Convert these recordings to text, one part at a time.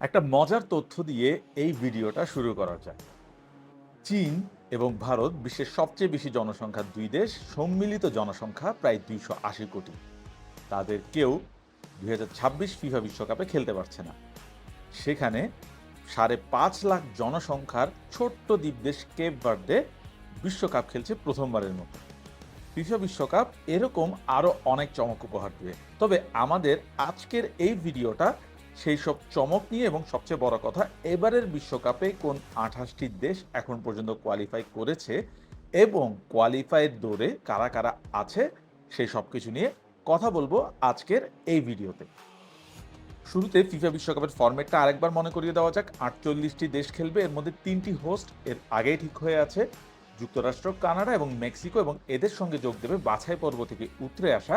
একটা মজার তথ্য দিয়ে এই ভিডিওটা শুরু করা যাক চীন এবং ভারত বিশ্বের সবচেয়ে বেশি জনসংখ্যার দুই দেশ, সম্মিলিত জনসংখ্যা প্রায় দুইশো আশি কোটি। তাদের কেউ দুই হাজার ছাব্বিশ ফিফা বিশ্বকাপে খেলতে পারছে না। সেখানে সাড়ে পাঁচ লাখ জনসংখ্যার ছোট্ট দ্বীপ দেশ কেপ ভার্দে বিশ্বকাপ খেলছে প্রথমবারের মতো। ফিফা বিশ্বকাপ এরকম আরও অনেক চমক উপহার দেবে। তবে আমাদের আজকের এই ভিডিওটা সেই সব চমক নিয়ে এবং সবচেয়ে বড় কথা, এবারের বিশ্বকাপে কোন আঠাশটি দেশ এখন পর্যন্ত কোয়ালিফাই করেছে এবং কোয়ালিফাইয়ের দৌড়ে কারা কারা আছে, সেই সব কিছু নিয়ে কথা বলব আজকের এই ভিডিওতে। শুরুতে ফিফা বিশ্বকাপের ফরম্যাটটা আরেকবার মনে করিয়ে দেওয়া যাক। আটচল্লিশটি দেশ খেলবে, এর মধ্যে তিনটি হোস্ট এর আগেই ঠিক হয়ে আছে। যুক্তরাষ্ট্র, কানাডা এবং মেক্সিকো এবং এদের সঙ্গে যোগ দেবে বাছাই পর্ব থেকে উতরে আসা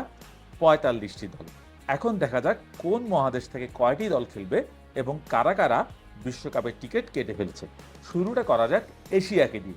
পঁয়তাল্লিশটি দল। এখন দেখা যাক কোন মহাদেশ থেকে কয়টি দল খেলবে এবং কারা কারা বিশ্বকাপের টিকিট কেটে ফেলছে। শুরুটা করা যাক এশিয়াকে দিয়ে।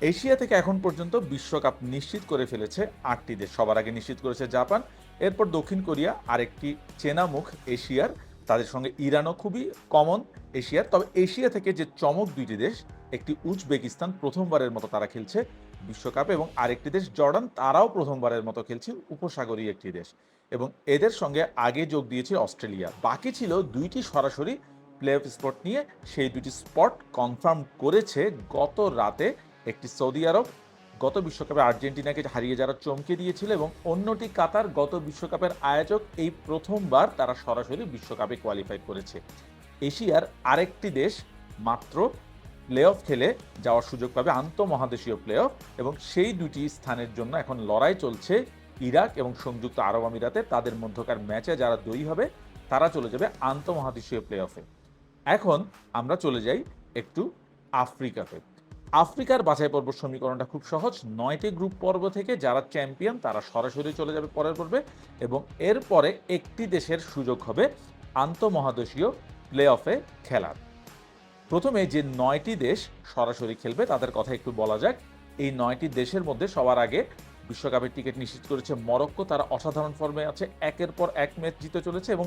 এশিয়া থেকে এখন পর্যন্ত বিশ্বকাপ নিশ্চিত করে ফেলেছে আটটি দেশ। সবার আগে নিশ্চিত করেছে জাপান, এরপর দক্ষিণ কোরিয়া, আরেকটি চেনা মুখ এশিয়ার। তাদের সঙ্গে ইরানও খুবই কমন এশিয়ার। তবে এশিয়া থেকে যে চমক দুইটি দেশ, একটি উজবেকিস্তান প্রথমবারের মতো তারা খেলছে বিশ্বকাপে এবং আরেকটি দেশ জর্ডান, তারাও প্রথমবারের মতো খেলছে উপসাগরীয় একটি দেশ। এবং এদের সঙ্গে আগে যোগ দিয়েছে অস্ট্রেলিয়া। বাকি ছিল দুইটি সরাসরি প্লে অফ স্পট নিয়ে, সেই দুটি স্পট কনফার্ম করেছে গত রাতে একটি সৌদি আরব। গত বিশ্বকাপে আর্জেন্টিনাকে হারিয়ে যারা চমকে দিয়েছিল এবং অন্যটি কাতার, গত বিশ্বকাপের আয়োজক এই প্রথমবার তারা সরাসরি বিশ্বকাপে কোয়ালিফাই করেছে। এশিয়ার আরেকটি দেশ মাত্র প্লে অফ খেলে যাওয়ার সুযোগ পাবে আন্তঃমহাদেশীয় প্লে অফ এবং সেই দুটি স্থানের জন্য এখন লড়াই চলছে ইরাক এবং সংযুক্ত আরব আমিরাতে তাদের মধ্যকার ম্যাচে যারা দই হবে, তারা চলে যাবে আন্তঃমহাদেশীয় প্লে অফে এখন আমরা চলে যাই একটু আফ্রিকাতে। আফ্রিকার বাছাই পর্ব সমীকরণটা খুব সহজ। নয়টি গ্রুপ পর্ব থেকে যারা চ্যাম্পিয়ন, তারা সরাসরি চলে যাবে পরের পর্বে এবং এরপরে একটি দেশের সুযোগ হবে আন্তঃমহাদেশীয় প্লে অফে খেলার। প্রথমে যে নয়টি দেশ সরাসরি খেলবে, তাদের কথা একটু বলা যাক। এই নয়টি দেশের মধ্যে সবার আগে বিশ্বকাপের টিকিট নিশ্চিত করেছে মরক্কো। তারা অসাধারণ ফর্মে আছে একের পর এক ম্যাচ জিতে চলেছে এবং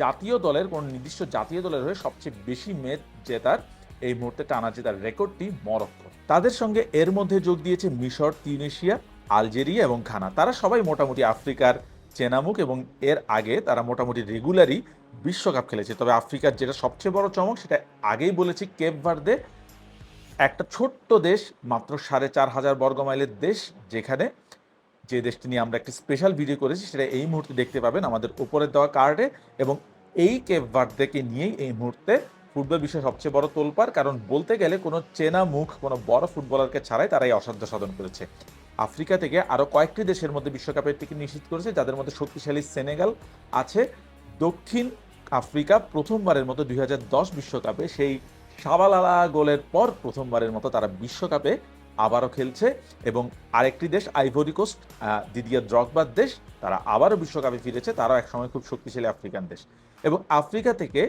জাতীয় দলের কোন নির্দিষ্ট জাতীয় দলের হয়ে সবচেয়ে বেশি ম্যাচ জেতার এই মুহূর্তে টানা জেতার রেকর্ডটি মরক্কো। তাদের সঙ্গে এর মধ্যে যোগ দিয়েছে মিশর, তিউনেশিয়া, আলজেরিয়া এবং ঘানা। তারা সবাই মোটামুটি আফ্রিকার চেনামুখ এবং এর আগে তারা মোটামুটি রেগুলারই বিশ্বকাপ খেলেছে। তবে আফ্রিকার যেটা সবচেয়ে বড় চমক, সেটা আগেই বলেছি, কেপ ভার্দে। একটা ছোট্ট দেশ, মাত্র সাড়ে চার হাজার বর্গ মাইলের দেশ, যেখানে যে দেশটি নিয়ে আমরা একটি স্পেশাল ভিডিও করেছি, সেটা এই মুহূর্তে দেখতে পাবেন আমাদের উপরে দেওয়া কার্ডে এবং এই কেপ ভার্দেকে নিয়েই এই মুহূর্তে ফুটবল বিশ্বের সবচেয়ে বড় তোলপার কারণ বলতে গেলে কোনো চেনা মুখ, কোনো বড় ফুটবলারকে ছাড়াই তারা এই অসাধ্য সাধন করেছে। আফ্রিকা থেকে আরও কয়েকটি দেশের মধ্যে বিশ্বকাপের টিকিট নিশ্চিত করেছে, যাদের মধ্যে শক্তিশালী সেনেগাল আছে। দক্ষিণ আফ্রিকা প্রথমবারের মতো দুই বিশ্বকাপে সেই সাবালালা গোলের পর প্রথমবারের মতো তারা বিশ্বকাপে আবারও খেলছে এবং আরেকটি দেশ আইভরি কোস্ট দিদিয়া দ্রগবার দেশ, তারা আবারও বিশ্বকাপে ফিরেছে, তারাও একসময় খুব শক্তিশালী আফ্রিকান দেশ। এবং আফ্রিকা থেকে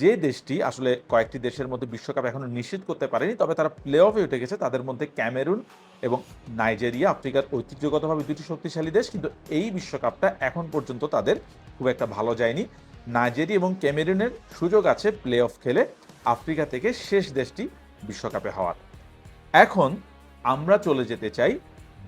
যে দেশটি আসলে কয়েকটি দেশের মধ্যে বিশ্বকাপ এখনও নিশ্চিত করতে পারেনি, তবে তারা প্লে অফে উঠে গেছে, তাদের মধ্যে ক্যামেরুন এবং নাইজেরিয়া আফ্রিকার ঐতিহ্যগতভাবে দুটি শক্তিশালী দেশ, কিন্তু এই বিশ্বকাপটা এখন পর্যন্ত তাদের খুব একটা ভালো যায়নি। নাইজেরিয়া এবং ক্যামেরুনের সুযোগ আছে প্লে অফ খেলে, আফ্রিকা থেকে শেষ দেশটি বিশ্বকাপে হওয়ার। এখন আমরা চলে যেতে চাই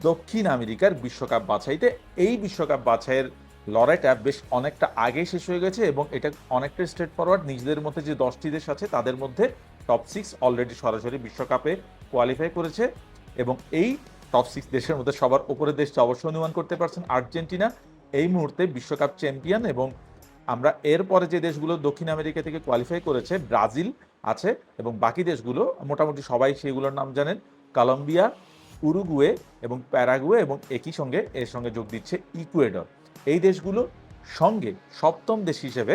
দক্ষিণ আমেরিকার বিশ্বকাপ বাছাইতে। এই বিশ্বকাপ বাছাইয়ের লড়াইটা বেশ অনেকটা আগে শেষ হয়ে গেছে এবং এটা অনেকটা স্ট্রেট ফরওয়ার্ড নিজেদের মধ্যে যে দশটি দেশ আছে, তাদের মধ্যে টপ সিক্স অলরেডি সরাসরি বিশ্বকাপে কোয়ালিফাই করেছে এবং এই টপ সিক্স দেশের মধ্যে সবার উপরের দেশটা অবশ্যই অনুমান করতে পারছেন আর্জেন্টিনা। এই মুহূর্তে বিশ্বকাপ চ্যাম্পিয়ন এবং আমরা এরপরে যে দেশগুলো দক্ষিণ আমেরিকা থেকে কোয়ালিফাই করেছে, ব্রাজিল। আছে এবং বাকি দেশগুলো, মোটামুটি সবাই সেগুলোর নাম জানেন, কলম্বিয়া, উরুগুয়ে এবং প্যারাগুয়ে এবং একই সঙ্গে এর সঙ্গে যোগ দিচ্ছে ইকুয়েডর। এই দেশগুলো সঙ্গে সপ্তম দেশ হিসেবে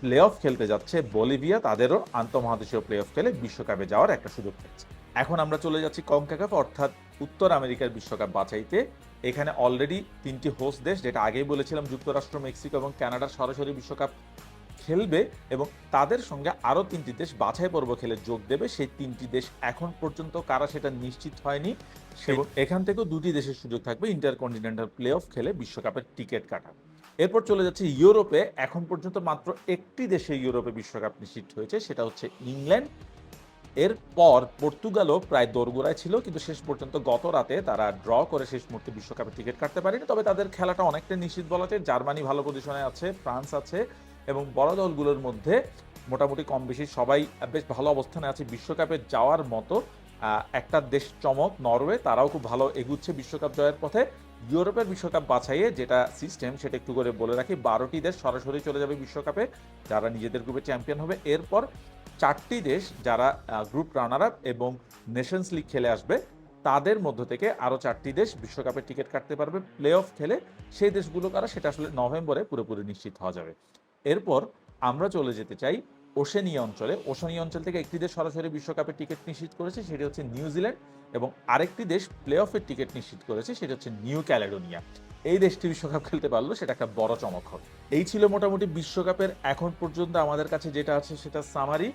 প্লে অফ খেলতে যাচ্ছে। বলিভিয়া তাদেরও আন্তঃমহাদেশীয় প্লে অফ খেলে বিশ্বকাপে যাওয়ার একটা সুযোগ পাচ্ছে এখন আমরা চলে যাচ্ছি কনকাকাফ, অর্থাৎ উত্তর আমেরিকার বিশ্বকাপ বাছাইতে। এখানে অলরেডি তিনটি হোস্ট দেশ, যেটা আগেই বলেছিলাম, যুক্তরাষ্ট্র, মেক্সিকো এবং কানাডার সরাসরি বিশ্বকাপ খেলবে এবং তাদের সঙ্গে আরও তিনটি দেশ বাছাই পর্ব খেলে যোগ দেবে। সেই তিনটি দেশ এখন পর্যন্ত কারা সেটা নিশ্চিত হয়নি। এবং এখান থেকেও দুটি দেশের সুযোগ থাকবে ইন্টারকন্টিনেন্টাল প্লে অফ খেলে বিশ্বকাপের টিকিট কাটা। এরপর চলে যাচ্ছে ইউরোপে। এখন পর্যন্ত মাত্র একটি দেশে ইউরোপে বিশ্বকাপ নিশ্চিত হয়েছে সেটা হচ্ছে ইংল্যান্ড। এরপর পর্তুগালও প্রায় দোরগোড়ায় ছিল কিন্তু শেষ পর্যন্ত গত রাতে তারা ড্র করে শেষ মুহূর্তে বিশ্বকাপে টিকিট কাটতে পারেনি। তবে তাদের খেলাটা অনেকটা নিশ্চিত বলা যায়। জার্মানি ভালো পজিশনে আছে ফ্রান্স আছে এবং বড় দলগুলোর মধ্যে মোটামুটি কম বেশি সবাই বেশ ভালো অবস্থানে আছে। বিশ্বকাপে যাওয়ার মতো একটা দেশ চমক, নরওয়ে, তারাও খুব ভালো এগুচ্ছে বিশ্বকাপ জয়ের পথে। ইউরোপের বিশ্বকাপ বাছাইয়ে যেটা সিস্টেম সেটা একটু করে বলে রাখি, বারোটি দেশ সরাসরি চলে যাবে বিশ্বকাপে, যারা নিজেদের গ্রুপে চ্যাম্পিয়ন হবে। এরপর চারটি দেশ যারা গ্রুপ রানার আপ এবং নেশনস লিগ খেলে আসবে, তাদের মধ্য থেকে আরও চারটি দেশ বিশ্বকাপের টিকিট কাটতে পারবে প্লে অফ খেলে। সেই দেশগুলো কারা, সেটা আসলে নভেম্বরে পুরোপুরি নিশ্চিত হওয়া যাবে। এরপর আমরা চলে যেতে চাই ওশেনিয়া অঞ্চলে। ওশেনিয়া অঞ্চল থেকে একটি দেশ সরাসরি বিশ্বকাপের টিকিট নিশ্চিত করেছে, সেটি হচ্ছে নিউজিল্যান্ড এবং আরেকটি দেশ প্লে অফের টিকিট নিশ্চিত করেছে, সেটা হচ্ছে নিউ ক্যালেডোনিয়া। এই দেশটি বিশ্বকাপ খেলতে পারল, সেটা একটা বড় চমক এই ছিল মোটামুটি বিশ্বকাপের এখন পর্যন্ত আমাদের কাছে যেটা আছে সেটা সামারি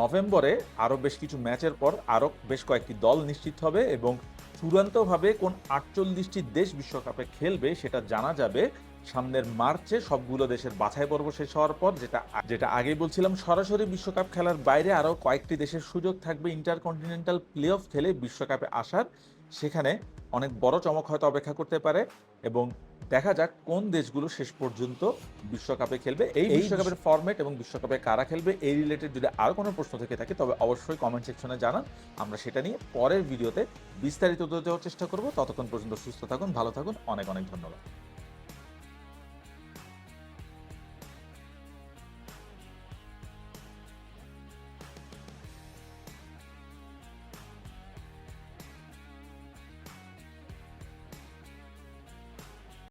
নভেম্বরে আরও বেশ কিছু ম্যাচের পর আরও বেশ কয়েকটি দল নিশ্চিত হবে এবং চূড়ান্তভাবে কোন আটচল্লিশটি দেশ বিশ্বকাপে খেলবে সেটা জানা যাবে। সামনের মার্চে সবগুলো দেশের বাছাই পর্ব শেষ হওয়ার পর যেটা যেটা আগেই বলছিলাম সরাসরি বিশ্বকাপ খেলার বাইরে আরও কয়েকটি দেশের সুযোগ থাকবে ইন্টারকন্টিনেন্টাল প্লে অফ খেলে বিশ্বকাপে আসার। সেখানে অনেক বড় চমক হয়তো অপেক্ষা করতে পারে এবং দেখা যাক কোন দেশগুলো শেষ পর্যন্ত বিশ্বকাপে খেলবে। এই বিশ্বকাপের ফরম্যাট এবং বিশ্বকাপে কারা খেলবে এই রিলেটেড যদি আর কোনো প্রশ্ন থেকে থাকে তবে অবশ্যই কমেন্ট সেকশনে জানান। আমরা সেটা নিয়ে পরের ভিডিওতে বিস্তারিত দেওয়ার চেষ্টা করব। ততক্ষণ পর্যন্ত সুস্থ থাকুন ভালো থাকুন অনেক অনেক ধন্যবাদ।